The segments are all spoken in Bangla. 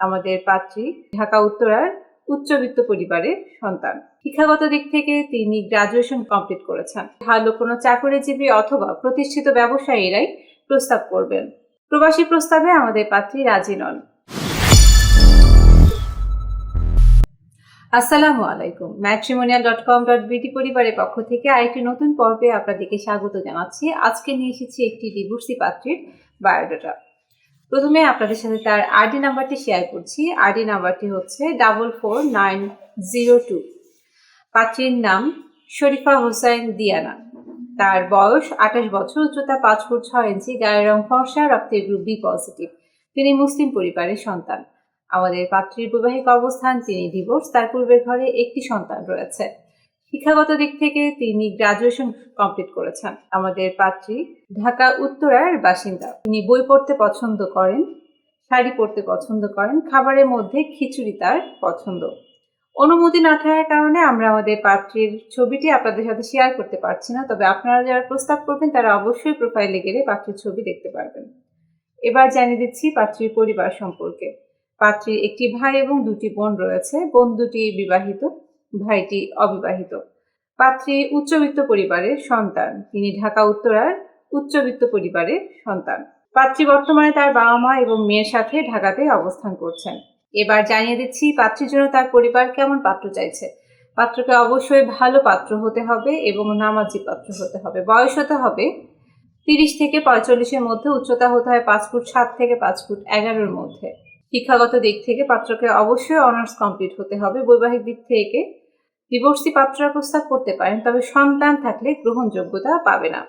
আমাদের পাত্রী, ঢাকা উত্তরার উচ্চবিত্ত পরিবারের সন্তান। শিক্ষাগত দিক থেকে তিনি গ্রাজুয়েশন কমপ্লিট করেছেন। ভালো কোনো চাকরিজীবী অথবা প্রতিষ্ঠিত ব্যবসায়ীরাই প্রস্তাব করবেন। প্রবাসী প্রস্তাবে আমাদের পাত্রী রাজি নন। আসসালামু আলাইকুম। ম্যাট্রিমোনিয়াল ডট কম ডট বিটি পরিবারের পক্ষ থেকে আরেকটি নতুন পর্বে আপনাদেরকে স্বাগত জানাচ্ছি। আজকে নিয়ে এসেছি একটি ডিভোর্সি পাত্রীর বায়োডাটা প্রথমে আপনাদের সাথে তার আরডি নাম্বারটি শেয়ার করছি। আরডি নাম্বারটি হচ্ছে double four nine zero two পাত্রীর নাম শরীফা হোসেন দিয়ানা। তার বয়স আঠাশ বছর, উচ্চতা পাঁচ ফুট ছয় ইঞ্চি, গায়ের রং ফর্সা, রক্তের গ্রুপ বি পজিটিভ তিনি মুসলিম পরিবারের সন্তান। আমাদের পাত্রীর বৈবাহিক অবস্থান, তিনি ডিভোর্স তার পূর্বের ঘরে একটি সন্তান রয়েছে। শিক্ষাগত দিক থেকে তিনি গ্রাজুয়েশন কমপ্লিট করেছেন। আমাদের পাত্রী ঢাকা উত্তরার বাসিন্দা। তিনি বই পড়তে পছন্দ করেন, শাড়ি পরতে পছন্দ করেন, খাবারের মধ্যে খিচুড়ি তার পছন্দ। অনুমতি না থাকার কারণে আমরা আমাদের পাত্রীর ছবিটি আপনাদের সাথে শেয়ার করতে পারছি না, তবে আপনারা যারা প্রস্তাব করবেন তারা অবশ্যই প্রোফাইলে গেলে পাত্রীর ছবি দেখতে পারবেন। এবার জানিয়ে দিচ্ছি পাত্রীর পরিবার সম্পর্কে। পাত্রীর একটি ভাই এবং দুটি বোন রয়েছে। বোন দুটি বিবাহিত। ভাইটি অবিবাহিত। পাত্রী উচ্চবিত্ত পরিবারের সন্তান, তিনি ঢাকা উত্তরার উচ্চবিত্ত পরিবারের সন্তান। পাত্রী বর্তমানে তার বাবা মা এবং মেয়ের সাথে ঢাকাতে অবস্থান করছেন। এবার জানিয়ে দিচ্ছি, পাত্রীর জন্য তার পরিবার কেমন পাত্র চাইছে? পাত্রকে অবশ্যই ভালো পাত্র হতে হবে এবং নামাজি পাত্র হতে হবে। বয়স হতে হবে তিরিশ থেকে পঁয়তাল্লিশের মধ্যে, উচ্চতা হতে হয় পাঁচ ফুট সাত থেকে পাঁচ ফুট এগারোর মধ্যে। শিক্ষাগত দিক থেকে পাত্রকে অবশ্যই অনার্স কমপ্লিট হতে হবে। বৈবাহিক দিক থেকে ডিভোর্সি পাত্ররা প্রস্তাব করতে পারেন, তবে সন্তান থাকলে গ্রহণযোগ্যতা পাবে না।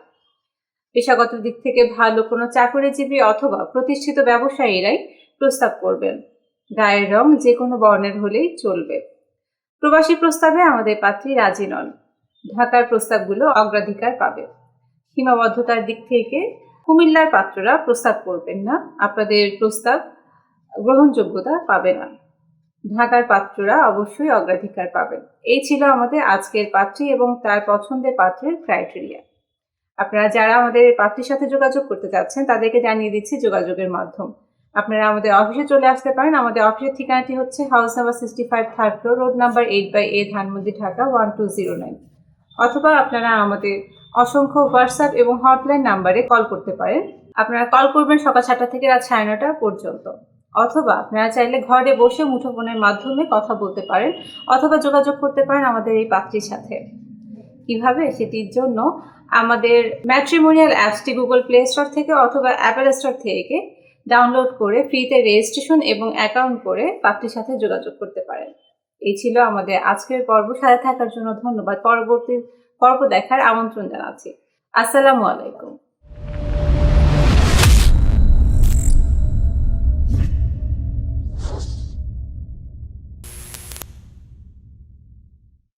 পেশাগত দিক থেকে ভালো কোনো চাকরিজীবী অথবা প্রতিষ্ঠিত ব্যবসায়ীরাই প্রস্তাব করবেন। গায়ের রং যে কোনো বর্ণের হলেই চলবে। প্রবাসী প্রস্তাবে আমাদের পাত্রী রাজি নন। ঢাকার প্রস্তাবগুলো অগ্রাধিকার পাবে। সীমাবদ্ধতার দিক থেকে কুমিল্লার পাত্ররা প্রস্তাব করবেন না। আপনাদের প্রস্তাব গ্রহণযোগ্যতা পাবে না। ঢাকার পাত্ররা অবশ্যই অগ্রাধিকার পাবেন। এই ছিল আমাদের আজকের পাত্রী এবং তার পছন্দের পাত্রের ক্রাইটেরিয়া আপনারা যারা আমাদের পাত্রীর সাথে যোগাযোগ করতে চাচ্ছেন তাদেরকে জানিয়ে দিচ্ছি যোগাযোগের মাধ্যম। আপনারা আমাদের অফিসে চলে আসতে পারেন। আমাদের অফিসের ঠিকানাটি হচ্ছে house number sixty five third floor road number eight by A Dhanmondi Dhaka one two zero nine অথবা আপনারা আমাদের অসংখ্য হোয়াটসঅ্যাপ এবং হটলাইন নাম্বারে কল করতে পারেন। আপনারা কল করবেন সকাল সাতটা থেকে রাত সাড়ে নটা পর্যন্ত। অথবা আপনারা চাইলে ঘরে বসে মুঠোফোনের মাধ্যমে কথা বলতে পারেন অথবা যোগাযোগ করতে পারেন আমাদের এই পাত্রীর সাথে। কীভাবে? সেটির জন্য আমাদের ম্যাট্রিমোনিয়াল অ্যাপসটি গুগল প্লে স্টোর থেকে অথবা অ্যাপেল স্টোর থেকে ডাউনলোড করে ফ্রিতে রেজিস্ট্রেশন এবং অ্যাকাউন্ট করে পাত্রীর সাথে যোগাযোগ করতে পারেন। এই ছিল আমাদের আজকের পর্ব। সাথে থাকার জন্য ধন্যবাদ। পরবর্তী পর্ব দেখার আমন্ত্রণ জানাচ্ছি। আসসালামু আলাইকুম।